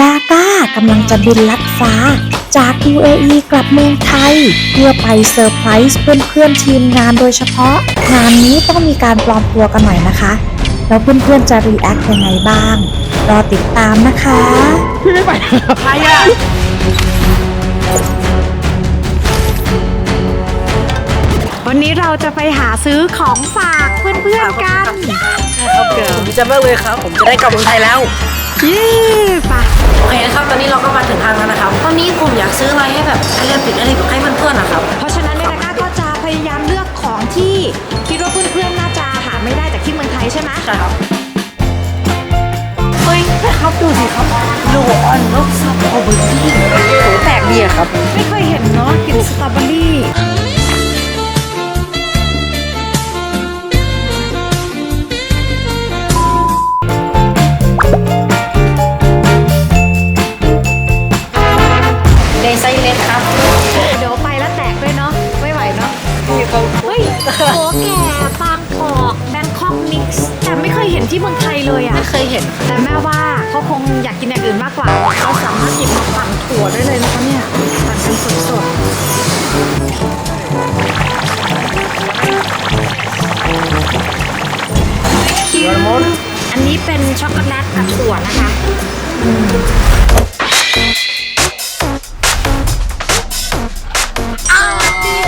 ดาก้ากำลังจะบินลัดฟ้า จาก UAE กลับเมืองไทย เพื่อไปเซอร์ไพรส์เพื่อนๆทีมงานโดยเฉพาะ งานนี้ต้องมีการปลอมตัวกันหน่อยนะคะ แล้วเพื่อนๆจะรีแอคยังไงบ้าง รอติดตามนะคะใครอะวันนี้เราจะไปหาซื้อของฝากเพื่อนๆกัน ครับเกิดดีใจมากเลยครับ ผมจะได้กลับเมืองไทยแล้ว เย้ ซื้ออะไรให้แบบอะไรติดอะไรให้เพื่อนๆนะครับ เพราะฉะนั้นเนี่ยนะคะก็จะพยายามเลือกของที่คิดว่าเพื่อนๆน่าจะหาไม่ได้จากที่เมืองไทยใช่ไหมใช่ครับ เฮ้ยครับดูสิครับโลออนนกสตรอเบอรี่โหแปลกดีอะครับ ไม่เคยเห็นเนาะกลิ่นสตรอเบอรี่ อันนี้เป็นช็อกโกแลตกับถั่วนะคะ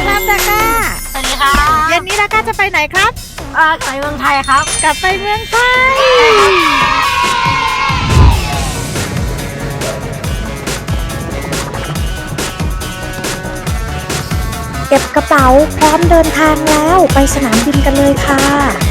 ครับดาก้าสวัสดีครับเย็นนี้ดาก้าจะไปไหนครับ อ่าไปเมืองไทยครับ กลับไปเมืองไทย เก็บกระเป๋าพร้อมเดินทางแล้วไปสนามบินกันเลยค่ะ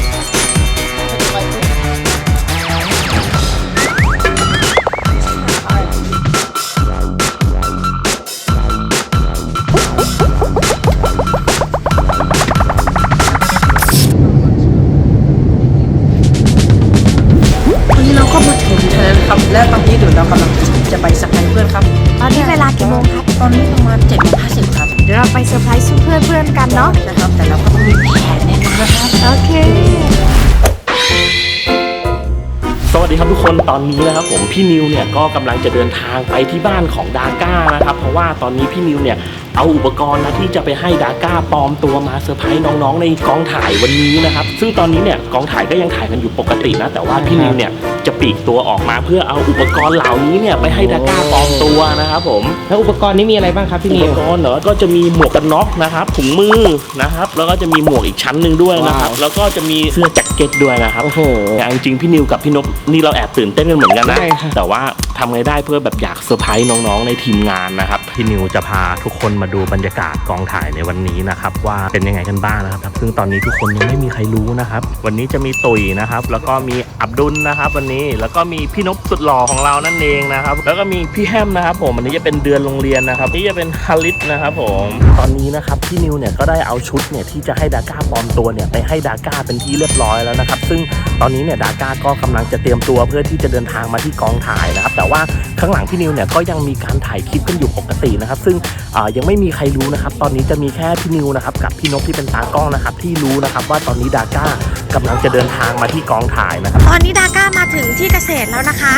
ดีครับทุกคนตอนนี้นะครับผมพี่นิวเนี่ยก็กำลังจะเดินทางไปที่บ้านของดาก้านะครับเพราะว่าตอนนี้พี่นิวเนี่ย เอาอุปกรณ์นะที่จะไปให้ดาก้าปลอมตัวมาเซอร์ไพรส์น้องๆ ในกองถ่ายวันนี้นะครับ ซึ่งตอนนี้เนี่ยกองถ่ายก็ยังถ่ายกันอยู่ปกตินะ แต่ว่าพี่นิวเนี่ยจะปลีกตัวออกมาเพื่อเอาอุปกรณ์เหล่านี้เนี่ยไปให้ดาก้าปลอมตัวนะครับผม แล้วอุปกรณ์นี้มีอะไรบ้างครับพี่อุนิปวกรณ์เหรอก็จะมีหมวกกันน็อกนะครับถุงมือนะครับ แล้วก็จะมีหมวกอีกชั้นหนึ่งด้วยนะครับว้าวแล้วก็จะมีเสื้อแจ็คเก็ตด้วยนะครับโอ้โหแต่เอาจริงๆพี่นิวกับพี่นพนี่เราแอบตื่นเต้นกันเหมือนกันนะ ใช่ค่ะ แต่ว่าทำไงได้เพื่อแบบอยากเซอร์ไพรส์น้องๆ ในทีมงานนะครับ พี่นิวจะพาทุกคนมาดูบรรยากาศกองถ่ายในวันนี้นะครับ ว่าเป็นยังไงกันบ้างนะครับ ซึ่งตอนนี้ทุกคนยังไม่มีใครรู้นะครับ วันนี้จะมีตุยนะครับ แล้วก็มีอับดุลนะครับ วันนี้แล้วก็มีพี่นพสุดหล่อของเรานั่นเองนะครับ แล้วก็มีพี่แฮมนะครับผมอันนี้จะเป็นเดือนโรงเรียนนะครับนี่จะเป็นฮาริสนะครับผมตอนนี้นะครับพี่นิวเนี่ยก็ได้เอาชุดเนี่ยที่จะให้ดาก้าปลอมตัวเนี่ยไปให้ดาก้าเป็นที่เรียบร้อยแล้วนะครับ ซึ่งตอนนี้เนี่ยดาก้าก็กำลังจะเตรียมตัวเพื่อที่จะเดินทางมาที่กองถ่ายนะครับ แต่ว่าข้างหลังพี่นิวเนี่ยก็ยังมีการถ่ายคลิปกันอยู่ปกตินะครับ ซึ่งอ่ายังไม่มีใครรู้นะครับ ตอนนี้จะมีแค่พี่นิวนะครับกับพี่นกที่เป็นตากล้องนะครับ ที่รู้นะครับว่าตอนนี้ดาก้ากำลังจะเดินทางมาที่กองถ่ายนะครับ ตอนนี้ดาก้ามาถึงที่เกษตรแล้วนะคะ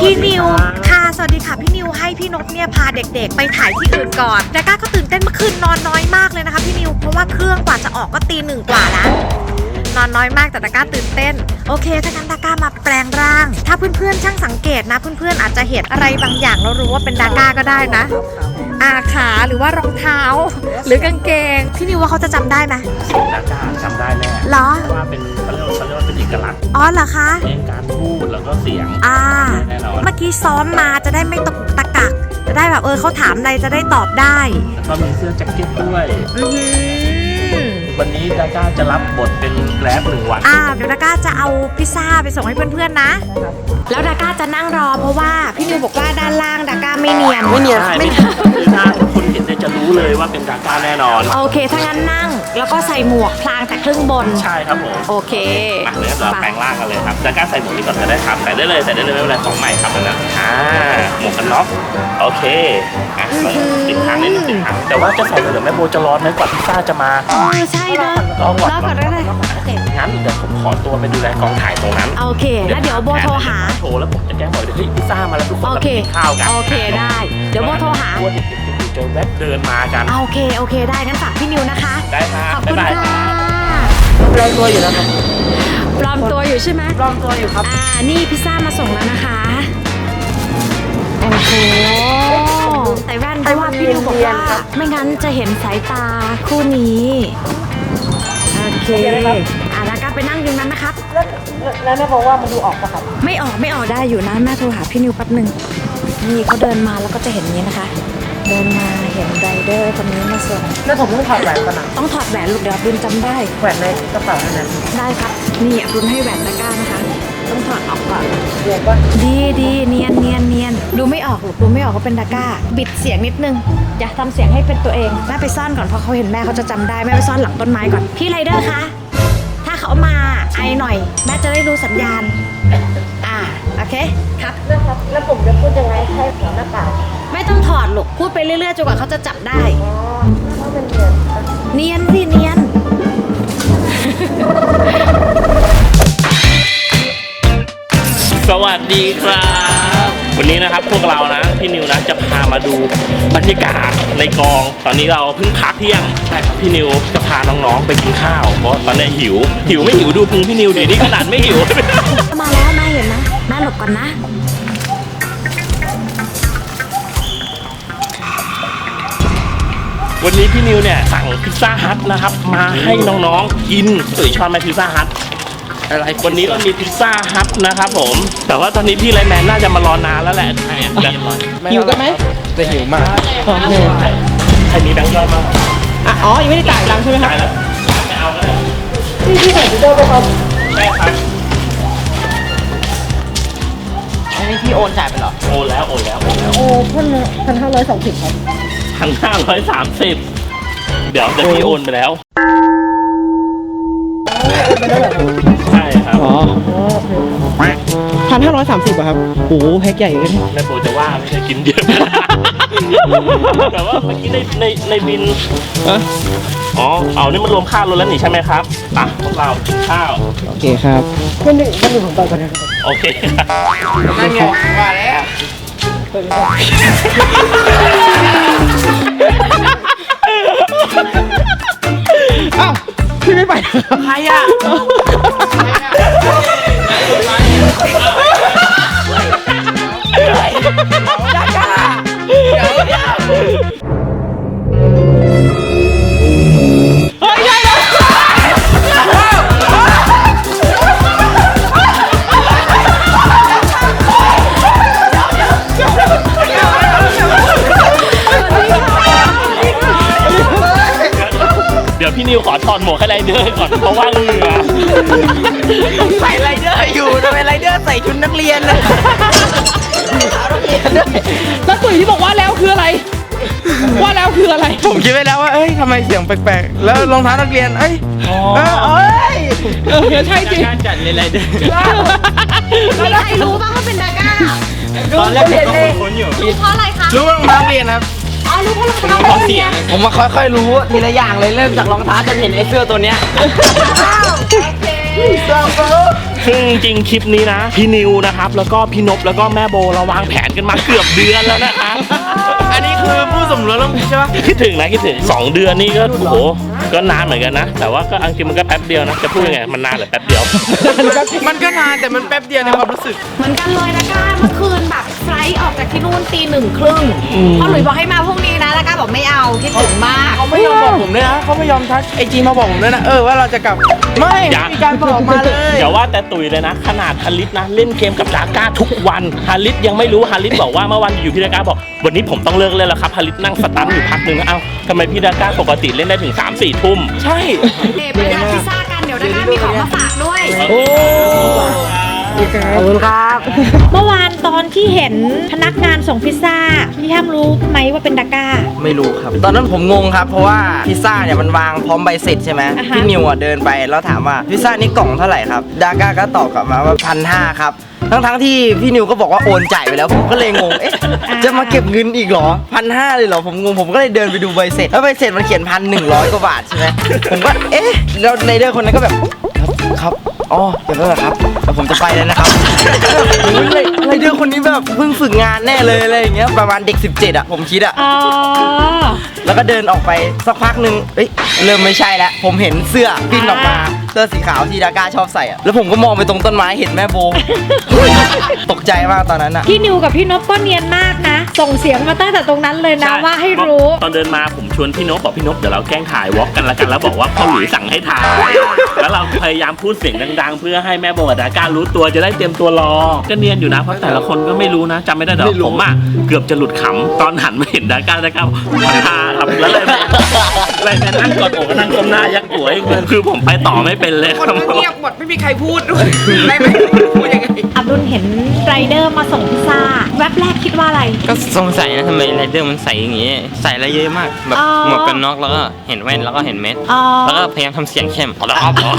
พี่นิวค่ะ สวัสดีค่ะ พี่นิวให้พี่นกเนี่ยพาเด็กๆ ไปถ่ายที่อื่นก่อน ดาก้าก็ตื่นเต้นเมื่อคืนนอนน้อยมากเลยนะคะพี่นิว เพราะว่าเครื่องกว่าจะออกก็ตีหนึ่งกว่าแล้ว นอนน้อยมากแต่ดาก้าตื่นเต้น โอเค ถ้างั้นดาก้ามาแปลงร่าง ถ้าเพื่อนๆช่างสังเกตนะ เพื่อนๆอาจจะเห็นอะไรบางอย่างแล้วรู้ว่าเป็นดาก้าก็ได้นะอาขาหรือว่ารองเท้า หรือกางเกงพี่นิวว่าเขาจะจำได้ไหมดาก้าจำได้แน่เหรอเพราะว่าเป็นเขาเรียกว่าเขาเรียกว่าเป็นเอกลักษณ์อ๋อเหรอคะเรื่องการพูดแล้วก็เสียงอ่าแน่นอนเมื่อกี้ซ้อมมาจะได้ไม่ตกตะกักจะได้แบบเออเขาถามอะไรจะได้ตอบได้แล้วก็มีเสื้อแจ็คเก็ตด้วยอือหือ วันนี้ดาก้าจะรับบทเป็นแกร็บหนึ่งวันอ่าเดี๋ยวดาก้าจะเอาพิซซ่าไปส่งให้เพื่อนๆนะ แล้วดาก้าจะนั่งรอเพราะว่าพี่นิวบอกว่าด้านล่างดาก้าไม่เนียนไม่เนียนใช่ไม่ไม่คือถ้าทุกคนเห็นเนี่ยจะรู้เลยว่าเป็นดาก้าแน่นอน โอเคถ้างั้นนั่งแล้วก็ใส่หมวกพลางแต่ครึ่งบน ใช่ครับผมโอเคมาเลยครับเราแปลงร่างกันเลยครับดาก้าใส่หมวกนี้ก่อนก็ได้ครับใส่ได้เลยใส่ได้เลยไม่เป็นไรของใหม่ครับอันนั้นอ่าหมวกกันน็อกเนาะโอเคอะ ติดทางนิดนึงติดทางแต่ว่าจะใส่ไปเหรือแม่โบจะร้อนไหมกว่าพิซซ่าจะมา เออใช่เนอะรอก่อนรอก่อนได้เลยงั้นเดี๋ยวผมขอตัวไปดูแลกองถ่ายตรงนั้น โอเค แล้วเดี๋ยวโบโทรหา โทรแล้วผมจะแจ้งบอกเลยเฮ้ยพิซซ่ามาแล้วทุกคนโอเราเคไปกินข้าวกันโอเคได้ เดี๋ยวโบโทรหา กลัวเด็กๆจะแวบเดินมากัน โอเค โอเค ได้ งั้นฝากพี่นิวนะคะ ได้ครับขอบคุณบ๊ายบายค่ะแรงตัวอยู่นะครับปลอมตัวอยู่ใช่ไหมลองตัวอยู่ครับ อ่า นี่พิซซ่ามาส่งแล้วนะคะ โอ้โหใส่แว่น เพราะว่าพี่นิวบอกว่าไม่งั้นจะเห็นสายตาคู่นี้ โอเคอ่าแล้วก็ไปนั่งอยู่นั้นนะครับ แล้วแม่บอกว่ามันดูออกปะครับ ไม่ออกไม่ออกได้อยู่นะแม่โทรหาพี่นิวแป๊บหนึ่งนี่เขาเดินมาแล้วก็จะเห็นนี้นะคะ เดินมาเห็นไรเดอร์คนนี้มาส่งแล้วผมต้องถอดแหวนก่อนนะต้องถอดแหวนลูกเดี๋ยวอับดุลจำได้แหวนในกระเป๋านั่นนะได้ครับ นี่อับดุลให้แหวนตะกร้านะคะต้อง ถอดออกก่อนเรียนปะดีดีเนียนเนียนเนียนดูไม่ออกหรอกดูไม่ออกว่าเป็นตะกร้า บิดเสียงนิดนึงอย่าทำเสียงให้เป็นตัวเองแม่ไปซ่อนก่อนเพราะเขาเห็นแม่เขาจะจำได้แม่ไปซ่อนหลังต้นไม้ก่อนพี่ไรเดอร์คะถ้าเขามาไอหน่อย แม่จะได้รู้สัญญาณ อ่าโอเคครับนะครับแล้วผมจะพูดยังไงให้หัวหน้าเปล่าไม่ต้องถอดหรอกพูดไปเรื่อยๆจนกว่าเขาจะจับได้อ๋อถ้าเนเรียนเนียนสิเนียน สวัสดีครับ วันนี้นะครับพวกเรานะพี่นิวนะจะพามาดูบรรยากาศในกอง ตอนนี้เราเพิ่งพักเที่ยงใช่ครับพี่นิวจะพาน้องๆไปกินข้าวเพราะตอนนี้หิว หิวไม่หิวดูพุงพี่นิวดินี่ขนาดไม่หิว มาแล้วแม่เห็นนะแม่หลบก่อนนะวันนี้พี่นิวเนี่ยสั่งพิซซ่าฮัทนะครับมาให้น้องๆกินตุ๋ยชอบไหมพิซซ่าฮัท อะไรวันนี้ก็มีพิซซ่าฮัทนะครับผม แต่ว่าตอนนี้พี่ไลแมนน่าจะมารอนานแล้วแหละหิวกันไหมจะหิวมากใครมีแบงค์ย่อยบ้างอะอ๋อ ยังไม่ได้จ่ายตังค์ใช่ไหมครับจ่ายแล้วไม่เอาแล้วพี่พี่ใส่ชุดเดิมไหมครับใช่ครับอันนี้พี่โอนจ่ายไปเหรอ โอนแล้ว โอนแล้ว โอนแล้ว โอ้พันพันห้าร้อยสองสิบครับพันห้าร้อยสามสิบเดี๋ยวเดี๋ยวพี่โอนไปแล้วใช่ ครับอ๋อพันห้าร้อยสามสิบอะครับโอ้โหแพ็คใหญ่เลย แม่โบจะว่าไม่ได้กินเยอะ แต่ว่าเมื่อกี้ในในในบินอะอ๋อ เอานี่มันรวมค่ารถแล้วนี่ใช่ไหมครับ อะพวกเรากินข้าว โอเคครับวันหนึ่งวันหนึ่งผมไปก่อนนะครับโอเคครับนั่นไงว่าแล้วอ้าว พี่ไม่ไป ใครอะ ขอถอดหมวกให้ไรเดอร์ก่อนเพราะว่าเหงื่อใส่ไรเดอร์อยู่ทำไมไรเดอร์ใส่ชุดนักเรียนนะแล้วตุ๋ยที่บอกว่าแล้วคืออะไร ว่าแล้วคืออะไร ผมคิดไว้แล้วว่า เอ้ยทำไมเสียงแปลกๆ แล้วรองเท้านักเรียน เอ้ยเออเอ้ยเออใช่จริงการจัดเลยไรเดอร์มีใครรู้บ้างว่าเป็นดาก้าตอนแรกผมก็คุ้นๆอยู่รู้เพราะอะไรคะรู้ว่ารองเท้านักเรียนครับ อ๋อรู้เพราะรองเท้านักเรียนผมมาค่อยๆรู้ทีละอย่างเลยเริ่มจากรองเท้าจนเห็นไอ้เสื้อตัวเนี้ยซึ่งจริงๆคลิปนี้นะ พี่นิวนะครับ แล้วก็พี่นบแล้วก็แม่โบเราวางแผนกันมาเกือบเดือนแล้วนะครับอันนี้คือผู้สมรู้ร่วมคิดใช่ปะคิดถึงนะคิดถึง 2 เดือนนี่ก็โอ้โหก็นานเหมือนกันนะ แต่ว่าก็อังกฤษมันก็แป๊บเดียวนะจะพูดยังไงมันนานหรือแป๊บเดียว มันก็นานแต่มันแป๊บเดียวในความรู้สึก เหมือนกันเลยนะก้าเมื่อคืนแบบไฟล ท์ออกจากที่นู่นตีหนึ่งครึ่งพอหลุยบอกให้มาพรุ่งนี้นะแล้วก้าบอกไม่เอาคิดถึงมาก เขาไม่ยอมบอกผมด้วยนะเขาไม่ยอมทักไอจีมาบอกผมด้วยนะเออว่าเราจะกลับไม่อย่าไม่มีการบอกมาเลยอย่าว่าแต่ตุยเลยนะ ขนาดฮาริสนะเล่นเกมกับดาก้าทุกวันฮาริสยังไม่รู้ฮาริสบอกว่าเมื่อวันอยู่พี่ดาก้าบอก วันนี้ผมต้องเลิกเล่นแล้วครับฮาริสนั่งสตันอยู่พักหนึ่งนะเอ้าทำไมพี่ดาก้าปกติเล่นได้ถึง3 4ทุ่มใช่เด็ไปทานพิซซ่ากันเดี๋ยวดาก้ามีของมาฝากด้วยโอ้ ขอบคุณครับ เมื่อวานตอนที่เห็นพนักงานส่งพิซซ่าพี่ห้ามรู้ไหมว่าเป็นดาก้า ไม่รู้ครับ ตอนนั้นผมงงครับ เพราะว่าพิซซ่าเนี่ยมันวางพร้อมใบเสร็จใช่ไหมอ่าฮะ พี่นิวอะเดินไปแล้วถามว่าพิซซ่านี่กล่องเท่าไหร่ครับ ดาก้าก็ตอบกลับมาว่าพันห้าครับ ทั้งทั้งๆที่พี่นิวก็บอกว่าโอนจ่ายไปแล้ว ผมก็เลยงง เอ๊ะ จะมาเก็บเงินอีกเหรอพันห้าเลยเหรอ ผมงง ผมก็เลยเดินไปดูใบเสร็จ แล้วใบเสร็จมันเขียนพันหนึ่งร้อยกว่าบาทใช่ไหมผมก็ เอ๊ะ แล้วไรเดอร์คนนั้นก็แบบ ครับ อ๋อเดี๋ยวแล้วเหรอครับเดี๋ยวผมจะไปแล้วนะครับผมก็เลยไรเดอร์คนนี้แบบเพิ่งฝึกงานแน่เลยอะไรอย่างเงี้ยประมาณเด็ก 17 อะ ผมคิดอะ อ๋อ แล้วก็เดินออกไปสักพักหนึ่งเอ้ยเริ่มไม่ใช่แล้ว ผมเห็นเสื้อปิ้นออกมา เสื้อสีขาวที่ดาก้าชอบใส่อะ แล้วผมก็มองไปตรงต้นไม้เห็นแม่โบ ตกใจมากตอนนั้นอะ พี่นิวกับพี่นพก็เนียนมากนะ ส่งเสียงมาตั้งแต่ตรงนั้นเลยนะว่าให้รู้ ตอนเดินมาผมชวนพี่นกบอกพี่นกเดี๋ยวเราแกล้งถ่ายวอล์กกันละกันแล้วบอกว่าพ่อหลุยสั่งให้ถ่าย แล้วเราพยายามพูดเสียงดังๆ เพื่อให้แม่โบกับดาก้ารู้ตัวจะได้เตรียมตัวรอ ก็เนียนอยู่นะเพราะแต่ละคนก็ไม่รู้นะจำไม่ได้แต่ผมอะเกือบจะหลุดขำตอนหันมาเห็นดาก้าดาก้าพันธาครับแล้วเลย เลยไปนั่งกอดอกนั่งก้มหน้ายักหัวอีกเลยคือผมไปต่อไม่เป็นเลยคนครับก็เงียบหมดไม่มีใครพูดด้วยไม่ไม่พูดยังไงอับดุลเห็นไรเดอร์มาส่งพิซซ่าแว็บแรกคิดว่าอะไร ก็สงสัยนะทำไมไรเดอร์มันใส่อย่างงี้ ใส่อะไรเยอะมาก แบบอ๋อ หมวกกันน็อกแล้วก็เห็นแว่นแล้วก็เห็นเม็ด อ๋อ แล้วก็พยายามทำเสียงเข้มอ๋ออ๋ออ๋อ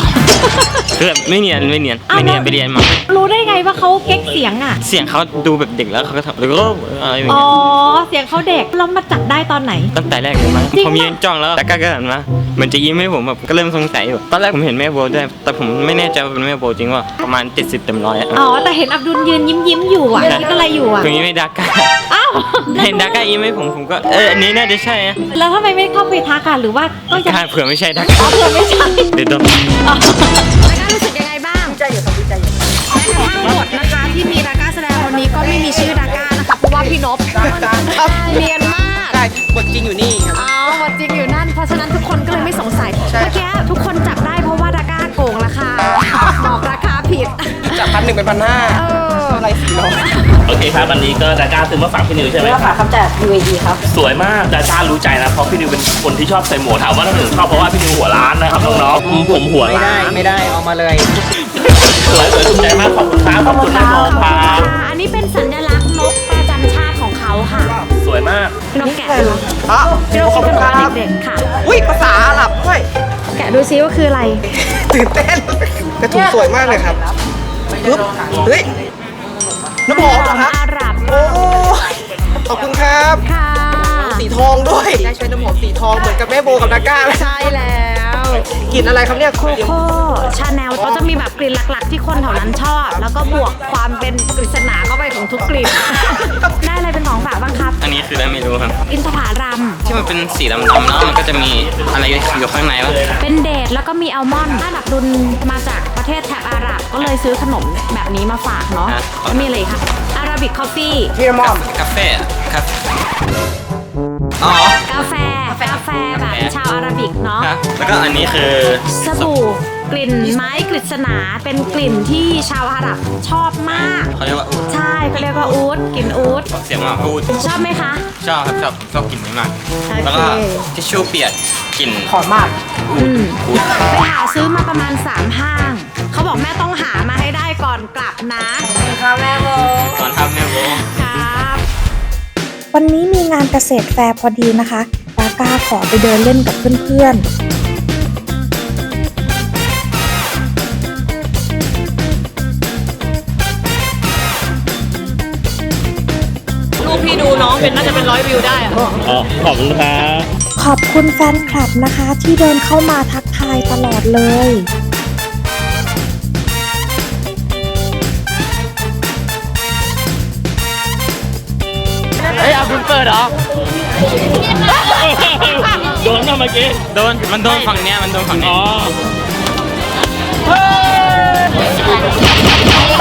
คือแบบไม่เนียนไม่เนียนอ้าวไม่เนียนแล้ว ไปเรียนมา รู้ได้ไงว่าเขาเก๊กเสียงอะ เสียงเขาดูแบบเด็กแล้วเขาก็ทำแล้วก็อะไรอย่างอ๋อ เงี้ยเสียงเขาเด็กเรามาจับได้ตอนไหน ตั้งแต่แรกเลยมั้งจริงผมปะยืนจ้องแล้วแต่ก็ก็หันมาเหมือนจะยิ้มให้ผมแบบก็เริ่มสงสัยอยู่ตอนแรกผมเห็นแม่โบด้วยแต่ผมไม่แน่ใจว่าเป็นแม่โบจริงว่าประมาณ 70เต็มร้อยอะอ๋อ แต่เห็นอับดุลยืนยิ้มยิ้มๆอยู่อะคิดอะไรอยู่อะ ตรงนี้ไม่ดาก้าอ้าว เห็นดาก้ายิ้มให้ผมผมก็เอออันนี้น่าจะใช่อะแล้วทำไมไม่เข้าไปทักอะหรือว่าก็ยังถ้าเผื่อไม่ใช่ดาอ๋ก้าอเผื่อไม่ใช่ เดี๋ยวโดนแล้วก็รู้สึกยังไงบ้างดีใจอยู่ครับดีใจอยู่ทั้งหมดนะคะที่มีดาก้าแสดงวันนี้ก็ไม่มีชื่อดาก้านะคะเพราะว่าพี่นพเนียนมากใช่บทจริงอยู่นี่ครับอ๋อวันะฉะนั้นทุกคนก็เลยไม่สงสัยใช่เมื่อกี้ทุกคนจับได้เพราะว่าดาก้าโกงราคาบอกราคาผิด จากพันหนึ่งเป็นพันห้าเอออะไรสี่ร้อยโอเคครับวันนี้ก็ดาก้าซื้อมาฝากพี่นิวใช่ไหมครับคำจาก UAE ครับ สวยมากดาก้ารู้ใจนะเพราะพี่นิวเป็นคนที่ชอบใส่หมวกถามว่าทำไมถึงชอบเพราะว่าพี่นิวหัวล้านนะครับน้องๆผมหัวไม่ล้าได้นไม่ได้เอามาเลย สวยสวยถูกใจมากขอบคุณครับขอบคุณแม่โมครับอันนี้เป็นสัญลักษณ์นกประจำชาติของเขาค่ะ สวยมาก นกแกะดูอ๋ อพี่นกขอบคิคุดณคว่ารับเด็กๆค่ะ อุ้ยภาษาอาหรับด้วยแกะดูซิว่าคืออะไร ตื่นเต้นกระถูสวยมากเลยครับปึ๊บเฮ้ยน้ำหอมเหรอครับอาหรับโอ้ยขอบคุณครับค่ะสีทองด้วยได้ใช้น้ำหอมสีทองเหมือนกับแม่โบกับดาก้าเลยใช่แล้วกลิ่นอะไรครับเนี่ยโคโค่ชาแนลเขาจะมีแบบกลิ่นหลักๆ ที่คนแถวนั้นชอบ แล้วก็บวกความเป็นปริศนาเข้าไปของทุกกลิ่นได้อะไรเป็น มที่มันเป็นสีดำๆแล้วมันก็จะมีอะไรอยู่ข้างในวะเป็นเดทแล้วก็มีอัลมอนด์ถ้าดับดุลมาจากประเทศแถบอาหรับก็เลยซื้อขนมแบบนี้มาฝากเนาะแล้วมีอะไรอีกครับอาราบิกคอฟฟี่พี่มอมกาแฟอะครับอ๋อกาแฟกาแฟแบบชาวอาราบิกเนาะครับแล้วก็อันนี้คือสบู่ กลิ่นไม้กฤษณาเป็นกลิ่นที่ชาวอาหรับชอบมาก เขาเรียกว่าอูดใช่เขาเรียกว่าอูดกลิ่นอูดเสียงว่าอูดชอบไหมคะ ชอบครับชอบชอบกลิ่นนี้มากโอเคแล้วก็ทิชชู่เปียกกลิ่นหอมมากอืมไปหาซื้อมาประมาณ3ห้าง เขาบอกแม่ต้องหามาให้ได้ก่อนกลับนะค่ะแม่โบตอนทำเนี่ยโบครับวันนี้มีงานเกษตรแฟร์พอดีนะคะดาก้าขอไปเดินเล่นกับเพื่อนๆ พี่ดูน้องเป็นน่าจะเป็นร้อยวิวได้อะอ๋อขอบคุณครับขอบคุณแฟนคลับนะคะที่เดินเข้ามาทักทายตลอดเลย เฮ้ยอับดุลเปิดเหรอ โดนมาเมื่อกี้ โดน มันโดนฝั่งเนี้ย มันโดนฝั่งเนี้อ๋ยอ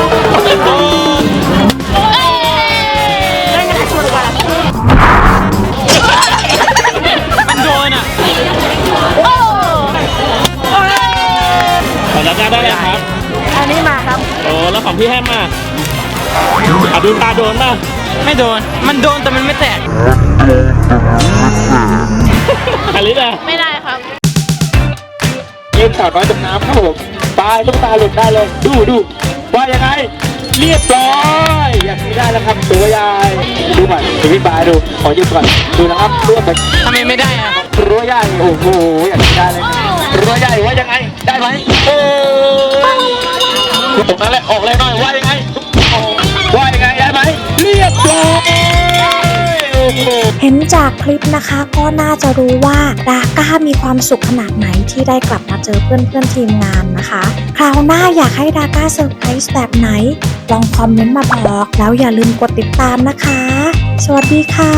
มั ของพี่แฮมอะอะดูตาโดนป่ะไม่โดน มันโดนแต่มันไม่แตกอลิสอะไม่ได้ครับเล่นสาวน้อยจมน้ำครับผมตายต้องตาหลุดได้เลย ดูดูว่ายังไง เรียบร้อย อย่างนี้ได้แล้วครับตัวยายดูก่อนดูพี่ปายดู ขอยืมก่อน ดูนะครับรวบไปทำไมไม่ได้อะรั้วใหญ่โอ้โหอย่างนี้ได้เลยรั้วใหญ่ว่ายังไง ได้ไหมโอ้ย ตรงนั้นแหละออกเลยหน่อยว่ายังไงโอ้โหเห็นจากคลิปนะคะก็น่าจะรู้ว่าดาก้ามีความสุขขนาดไหนที่ได้กลับมาเจอเพื่อนๆทีมงานนะคะ คราวหน้าอยากให้ดาก้าเซอร์ไพรส์แบบไหน ลองคอมเมนต์มาบอก แล้วอย่าลืมกดติดตามนะคะ สวัสดีค่ะ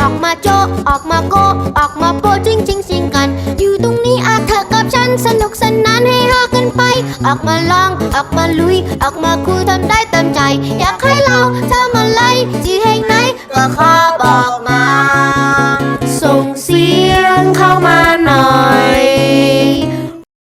ออกมาโจะออกมาโกะออกมาโปะจริงจริงสิงกัน อยู่ตรงนี้อาเธอกับฉันสนุกสนานให้ฮากันไป ออกมาลอง ออกมาลุย ออกมาคุยทำได้เต็มใจ อยากให้เราทำอะไรที่แห่งไหนก็ขอบอกมา ส่งเสียงเข้ามา